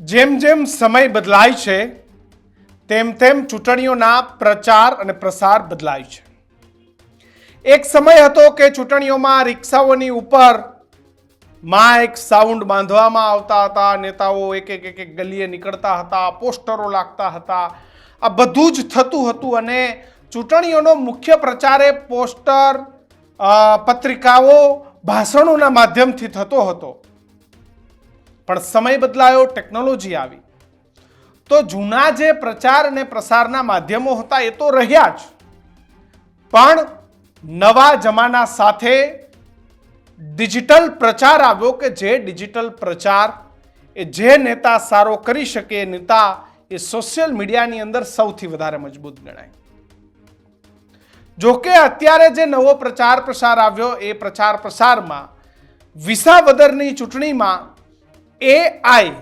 જેમ જેમ સમય બદલાય છે, તેમ તેમ ચૂંટણીઓના પ્રચાર અને પ્રસાર બદલાય છે. એક સમય હતો કે ચૂંટણીઓમાં રિક્ષાઓની ઉપર માઇક સાઉન્ડ બાંધવામાં આવતા હતા, નેતાઓ એક એક એક એક ગલીએ નીકળતા હતા, પોસ્ટરો લાગતા હતા. આ બધું જ થતું હતું અને ચૂંટણીઓનો મુખ્ય પ્રચાર પોસ્ટર પત્રિકાઓ, ભાષણોના માધ્યમથી થતો હતો. પણ સમય બદલાયો ટેકનોલોજી આવી. તો જૂના જે પ્રચાર અને પ્રસારના માધ્યમો હતા એ તો રહ્યા જ. પણ નવા જમાના સાથે ડિજિટલ પ્રચાર આવ્યો કે જે ડિજિટલ પ્રચાર એ જે નેતા સારો કરી શકે એ નેતા એ સોશિયલ મીડિયાની અંદર સૌથી વધારે મજબૂત ગણાય. જોકે અત્યારે જે નવો પ્રચાર પ્રસાર આવ્યો, એ પ્રચાર પ્રસારમાં વિસાવદરની ચૂંટણીમાં એઆઈ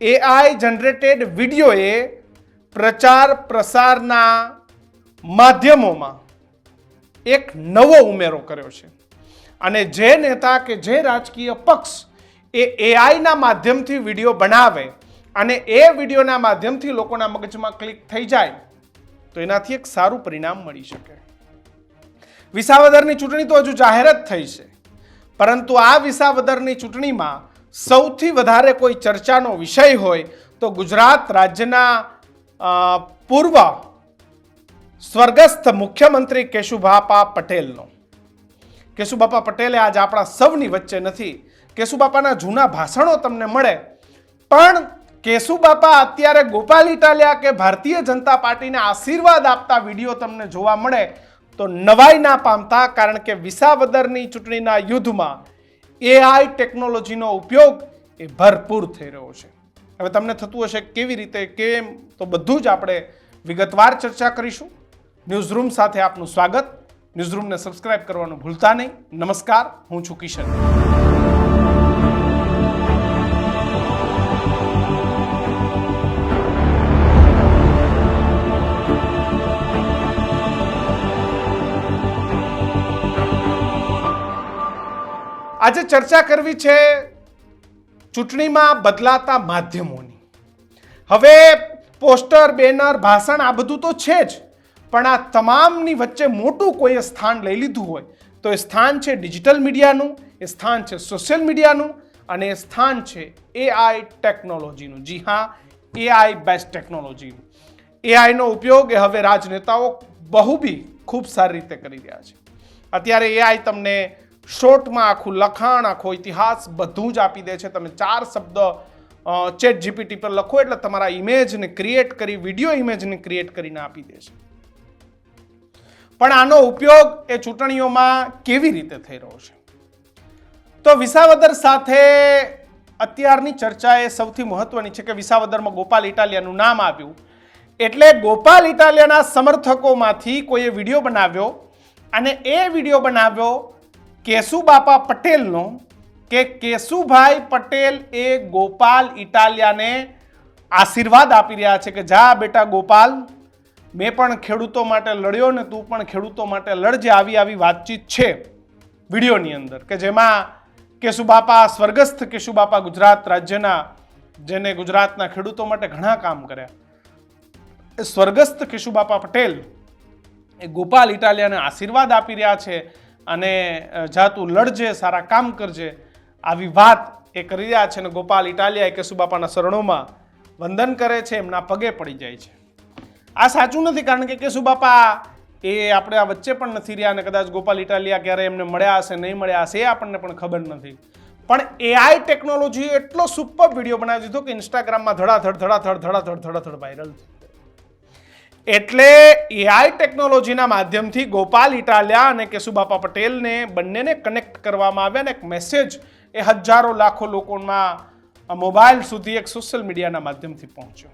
એઆઈ જનરેટેડ વિડીયોએ પ્રચાર પ્રસારના માધ્યમોમાં એક નવો ઉમેરો કર્યો છે. અને જે નેતા કે જે રાજકીય પક્ષ એ એઆઈના માધ્યમથી વીડિયો બનાવે અને એ વિડીયોના માધ્યમથી લોકોના મગજમાં ક્લિક થઈ જાય, તો એનાથી એક સારું પરિણામ મળી શકે. વિસાવદરની ચૂંટણી તો હજુ જાહેર જ થઈ છે. પરંતુ આ વિસાવદરની ચૂંટણીમાં સૌથી વધારે કોઈ ચર્ચાનો વિષય હોય તો ગુજરાત રાજ્યના પૂર્વ સ્વર્ગસ્થ મુખ્યમંત્રી કેશુબાપા પટેલનો. કેશુબાપા પટેલે આજ આપણા સૌની વચ્ચે નથી, કેશુબાપાના જૂના ભાષણો તમને મળે, પણ કેશુબાપા અત્યારે ગોપાલ ઇટાલિયા કે ભારતીય જનતા પાર્ટીને આશીર્વાદ આપતા વીડિયો તમને જોવા મળે, તો નવાઈ ના પામતા, કારણ કે વિસાવદરની ચૂંટણીના યુદ્ધમાં એઆઈ ટેકનોલોજીનો ઉપયોગ એ ભરપૂર થઈ રહ્યો છે. હવે તમને થતું હશે કેવી રીતે કેમ તો બધું જ આપણે વિગતવાર ચર્ચા કરીશું. ન્યૂઝરૂમ સાથે આપનું સ્વાગત. ન્યૂઝરૂમને સબસ્ક્રાઇબ કરવાનું ભૂલતા નહીં. નમસ્કાર, હું છું કિશન. આજે ચર્ચા કરવી છે ચૂંટણીમાં બદલાતા માધ્યમોની. હવે પોસ્ટર, બેનર, ભાષણ આ બધું તો છે જ, પણ આ તમામની વચ્ચે મોટું કોઈએ સ્થાન લઈ લીધું હોય, તો એ સ્થાન છે ડિજિટલ મીડિયાનું, એ સ્થાન છે સોશિયલ મીડિયાનું, અને એ સ્થાન છે એઆઈ ટેકનોલોજીનું. જી હા એઆઈ બેસ્ટ ટેકનોલોજીનું. એઆઈનો ઉપયોગ એ હવે રાજનેતાઓ બહુ બી ખૂબ સારી રીતે કરી રહ્યા છે. અત્યારે એઆઈ તમને શોર્ટમાં આખું લખાણ, આખો ઇતિહાસ બધું જ આપી દે છે. તમે ચાર શબ્દ ચેટ જીપીટી પર લખો એટલે તમારા ઇમેજને ક્રિએટ કરી વીડિયો ઇમેજને ક્રિએટ કરીને આપી દે છે. પણ આનો ઉપયોગ એ ચૂંટણીઓમાં કેવી રીતે થઈ રહ્યો છે? તો વિસાવદર સાથે અત્યારની ચર્ચા એ સૌથી મહત્વની છે કે વિસાવદરમાં ગોપાલ ઇટાલિયાનું નામ આવ્યું. એટલે ગોપાલ ઇટાલિયાના સમર્થકોમાંથી કોઈએ વીડિયો બનાવ્યો અને એ વીડિયો બનાવ્યો કેશુબાપા પટેલનો કે કેશુભાઈ પટેલ એ ગોપાલ ઇટાલિયાને આશીર્વાદ આપી રહ્યા છે કે જા બેટા ગોપાલ, મેં પણ ખેડૂતો માટે લડ્યો ને તું પણ ખેડૂતો માટે લડજે આવી આવી વાતચીત છે વિડીયોની અંદર. કે જેમાં કેશુબાપા સ્વર્ગસ્થ કેશુબાપા ગુજરાત રાજ્યના, જેને ગુજરાતના ખેડૂતો માટે ઘણા કામ કર્યા. એ સ્વર્ગસ્થ કેશુબાપા પટેલ એ ગોપાલ ઇટાલિયાને આશીર્વાદ આપી રહ્યા છે અને જાતું લડજે, સારા કામ કરજે. આવી વાત એ કરી રહ્યા છે અને ગોપાલ ઇટાલિયા એ કેશુબાપાના શરણોમાં વંદન કરે છે, એમના પગે પડી જાય છે. આ સાચું નથી, કારણ કે કેશુબાપા એ આપણે આ વચ્ચે પણ નથી રહ્યા અને કદાચ ગોપાલ ઇટાલિયા ક્યારે એમને મળ્યા હશે, નહીં મળ્યા હશે, એ આપણને પણ ખબર નથી. પણ એઆઈ ટેકનોલોજી એટલો સુપર વીડિયો બનાવી દીધો કે ઇન્સ્ટાગ્રામમાં ધડાધડ ધડાધડ ધડાધડ ધડાધડ વાયરલ થઈ એટલે એઆઈ ટેકનોલોજીના માધ્યમથી ગોપાલ ઇટાલિયા અને કેશુબાપા પટેલને બંનેને કનેક્ટ કરવામાં આવ્યા અને એક મેસેજ એ હજારો લાખો લોકોમાં મોબાઈલ સુધી એક સોશિયલ મીડિયાના માધ્યમથી પહોંચ્યો.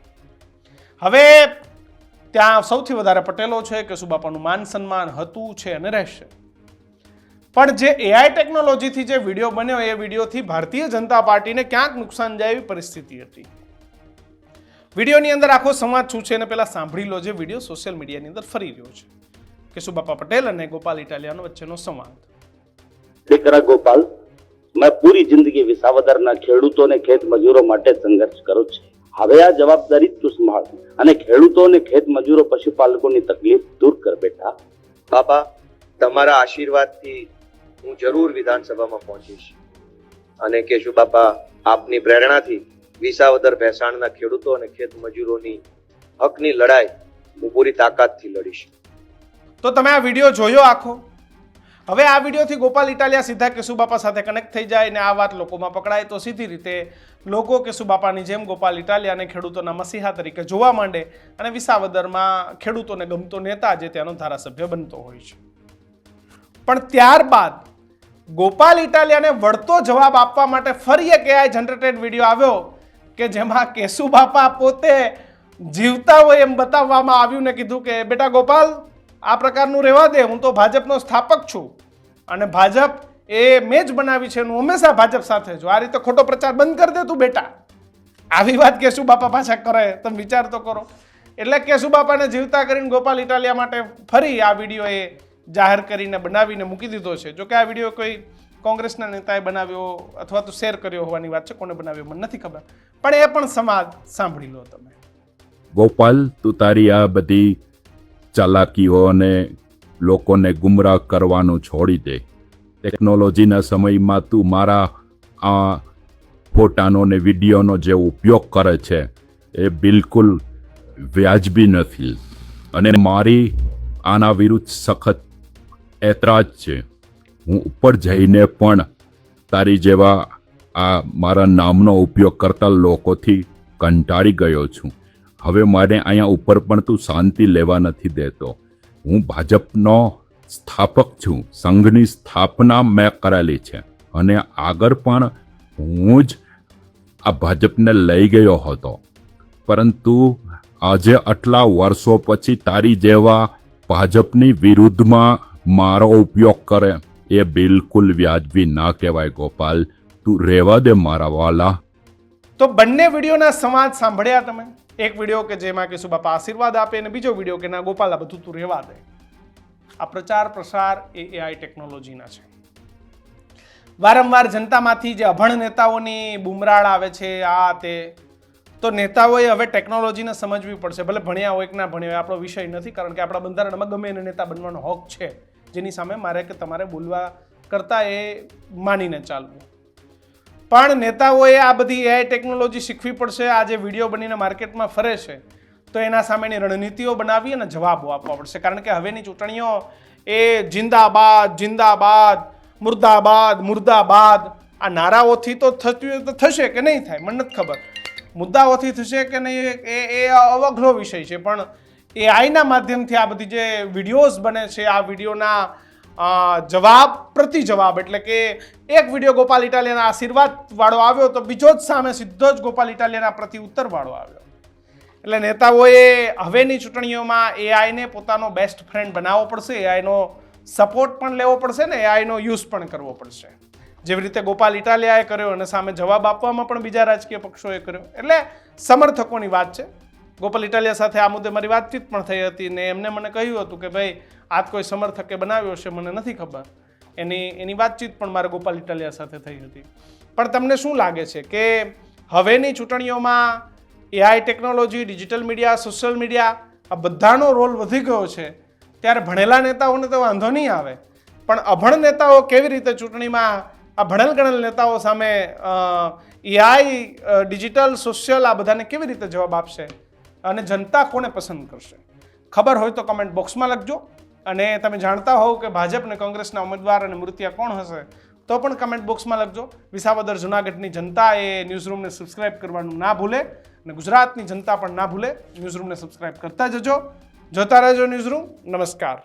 હવે ત્યાં સૌથી વધારે પટેલો છે, કેશુબાપાનું માન સન્માન હતું છે અને રહેશે. પણ જે એઆઈ ટેકનોલોજીથી જે વીડિયો બન્યો, એ વિડીયોથી ભારતીય જનતા પાર્ટીને ક્યાંક નુકસાન જાય એવી પરિસ્થિતિ હતી. વિડીયોની અંદર આખો સંવાદ શું છે એને પહેલાં સાંભળી લો જે વીડિયો સોશિયલ મીડિયાની અંદર ફરી રહ્યો છે. કેશુબાપા પટેલ અને ગોપાલ ઇટાલિયાનો વચ્ચેનો સંવાદ. દીકરા ગોપાલ મેં પૂરી જિંદગી વિસાવદરના ખેડૂતો અને ખેત મજૂરો માટે સંઘર્ષ કર્યો છે. હવે આ જવાબદારી તું સંભાળ અને ખેડૂતો અને ખેત મજૂરો પશુપાલકોની તકલીફ દૂર કર બેટા. બાપા તમારા આશીર્વાદથી હું જરૂર વિધાનસભામાં પહોંચીશ. અને કેશુ બાપા આપની પ્રેરણાથી વિસાવદર ભેસાણના ખેડૂતો અને ખેત મજૂરોની હકની લડાઈ હું પૂરી તાકાતથી લડીશ. તો તમે આ વીડિયો જોયો આખો? હવે આ વિડીયોથી ગોપાલ ઇટાલિયા સીધા કેશુબાપા સાથે કનેક્ટ થઈ જાય અને આ વાત લોકોમાં પકડાય તો સીધી રીતે લોકો કેશુબાપાની જેમ ગોપાલ ઇટાલિયાને ખેડૂતોના મસીહા તરીકે જોવા માંડે અને વિસાવદરમાં ખેડૂતોને ગમતો નેતા જે ત્યાંનો ધારાસભ્ય બનતો હોય છે. પણ ત્યારબાદ ગોપાલ ઇટાલિયાને વળતો જવાબ આપવા માટે ફરી એક એઆઈ જનરેટેડ વીડિયો આવ્યો. કે જેમાં કેશુ બાપા પોતે જીવતા હોય એમ બતાવવામાં આવ્યું ને કીધું કે, બેટા ગોપાલ, આ પ્રકારનું રહેવા દે, હું તો ભાજપનો સ્થાપક છું. અને ભાજપ એ મેં જ બનાવી છે હું હંમેશા ભાજપ સાથે છું આ રીતે ખોટો પ્રચાર બંધ કરી દે તું, બેટા. આવી વાત કેશુ બાપા પાછા કરે, તમે વિચાર તો કરો. એટલે કેશુબાપાને જીવતા કરીને ગોપાલ ઇટાલિયા માટે ફરી આ વીડિયો એ જાહેર કરીને બનાવીને મૂકી દીધો છે. જોકે આ વીડિયો કોઈ કોંગ્રેસના નેતાએ બનાવ્યો અથવા તો શેર કર્યો હોવાની વાત છે, કોને બનાવ્યો મને નથી ખબર. પણ એ પણ સમાજ સાંભળી લો તમે. ગોપાલ, તું તારી આ બધી ચાલાકીઓ અને લોકોને ગુમરાહ કરવાનું છોડી દે. ટેકનોલોજીના સમયમાં તું મારા આ ફોટાનો ને વિડીયોનો જે ઉપયોગ કરે છે, એ બિલકુલ વ્યાજબી નથી. અને મારી આના વિરુદ્ધ સખત એતરાજ છે. હું ઉપર જઈને પણ તારી જેવા આ મારા નામનો ઉપયોગ કરતા લોકોથી કંટાળી ગયો છું. હવે મારે અહીંયા ઉપર પણ તું શાંતિ લેવા નથી દેતો. હું ભાજપનો સ્થાપક છું. સંઘની સ્થાપના મેં કરેલી છે અને આગળ પણ હું જ આ ભાજપને લઈ ગયો હતો. પરંતુ આજે આટલા વર્ષો પછી તારી જેવા ભાજપની વિરુદ્ધમાં મારો ઉપયોગ કરે એ બિલકુલ વ્યાજબી ના કહેવાય ગોપાલ. તું રહેવા દે મારા વાલા. તો બંને વિડીયોના સંવાદ સાંભળ્યા તમે? એક વીડિયો કે જેમાં કે બાપા આશીર્વાદ આપે અને બીજો વીડિયો કે ના, ગોપાલ, આ બધું તું રહેવા દે. આ પ્રચાર પ્રસાર એ એઆઈ ટેકનોલોજીના છે. વારંવાર જનતામાંથી જે અભણ નેતાઓની બુમરાળ આવે છે, આ તે, તો નેતાઓએ હવે ટેકનોલોજીને સમજવી પડશે. ભલે ભણ્યા હોય કે ના ભણ્યા હોય, આપણો વિષય નથી કારણ કે આપણા બંધારણમાં ગમે એને નેતા બનવાનો હક છે. જેની સામે મારે કે તમારે બોલવા કરતાં એ માનીને ચાલવું. પણ નેતાઓએ આ બધી એઆઈ ટેકનોલોજી શીખવી પડશે, આ જે વીડિયો બનીને માર્કેટમાં ફરે છે, તો એના સામેની રણનીતિઓ બનાવી અને જવાબો આપવા પડશે. કારણ કે હવેની ચૂંટણીઓ એ જિંદાબાદ જિંદાબાદ, મુર્દાબાદ મુર્દાબાદ, આ નારાઓથી તો થતું તો થશે કે નહીં થાય, મને નથી ખબર. મુદ્દાઓથી થશે કે નહીં એ એ અવઘરો વિષય છે, પણ એઆઈના માધ્યમથી આ બધી જે વિડીયોઝ બને છે, આ વિડીયોના જવાબ પ્રતિ જવાબ એટલે કે એક વીડિયો ગોપાલ ઇટાલિયાના આશીર્વાદ વાળો આવ્યો તો બીજો જ સામે સીધો જ ગોપાલ ઇટાલિયાના પ્રતિ ઉત્તર વાળો આવ્યો. એટલે નેતાઓએ હવેની ચૂંટણીઓમાં એઆઈને પોતાનો બેસ્ટ ફ્રેન્ડ બનાવવો પડશે એઆઈનો સપોર્ટ પણ લેવો પડશે ને એઆઈનો યુઝ પણ કરવો પડશે. જેવી રીતે ગોપાલ ઇટાલિયાએ કર્યો અને સામે જવાબ આપવામાં પણ બીજા રાજકીય પક્ષોએ કર્યો. એટલે સમર્થકોની વાત છે. ગોપાલ ઇટાલિયા સાથે આ મુદ્દે મારી વાતચીત પણ થઈ હતી ને એમને મને કહ્યું હતું કે ભાઈ આ કોઈ સમર્થકે બનાવ્યો છે મને નથી ખબર. એની એની વાતચીત પણ મારે ગોપાલ ઇટાલિયા સાથે થઈ હતી. પણ તમને શું લાગે છે કે હવેની ચૂંટણીઓમાં AI technology digital media social media આ બધાનો રોલ વધી ગયો છે? ત્યારે ભણેલા નેતાઓને તો વાંધો નહીં આવે. પણ અભણ નેતાઓ કેવી રીતે ચૂંટણીમાં આ ભણેલ ગણેલ નેતાઓ સામે એઆઈ ડિજિટલ સોશિયલ આ બધાને કેવી રીતે જવાબ આપશે? અને જનતા કોને પસંદ કરશે? ખબર હોય તો કમેન્ટ બોક્સમાં લખજો. અને તમે જાણતા હોવ કે ભાજપ અને કોંગ્રેસના ઉમેદવાર અને મૃત્યા કોણ હશે, તો પણ કમેન્ટ બોક્સમાં લખજો. વિસાવદર જુનાગઢની જનતા એ ન્યૂઝરૂમને સબસ્ક્રાઇબ કરવાનું ના ભૂલે અને ગુજરાતની જનતા પણ ના ભૂલે. ન્યૂઝરૂમને સબસ્ક્રાઇબ કરતા જજો. જોતા રહેજો ન્યૂઝરૂમ નમસ્કાર.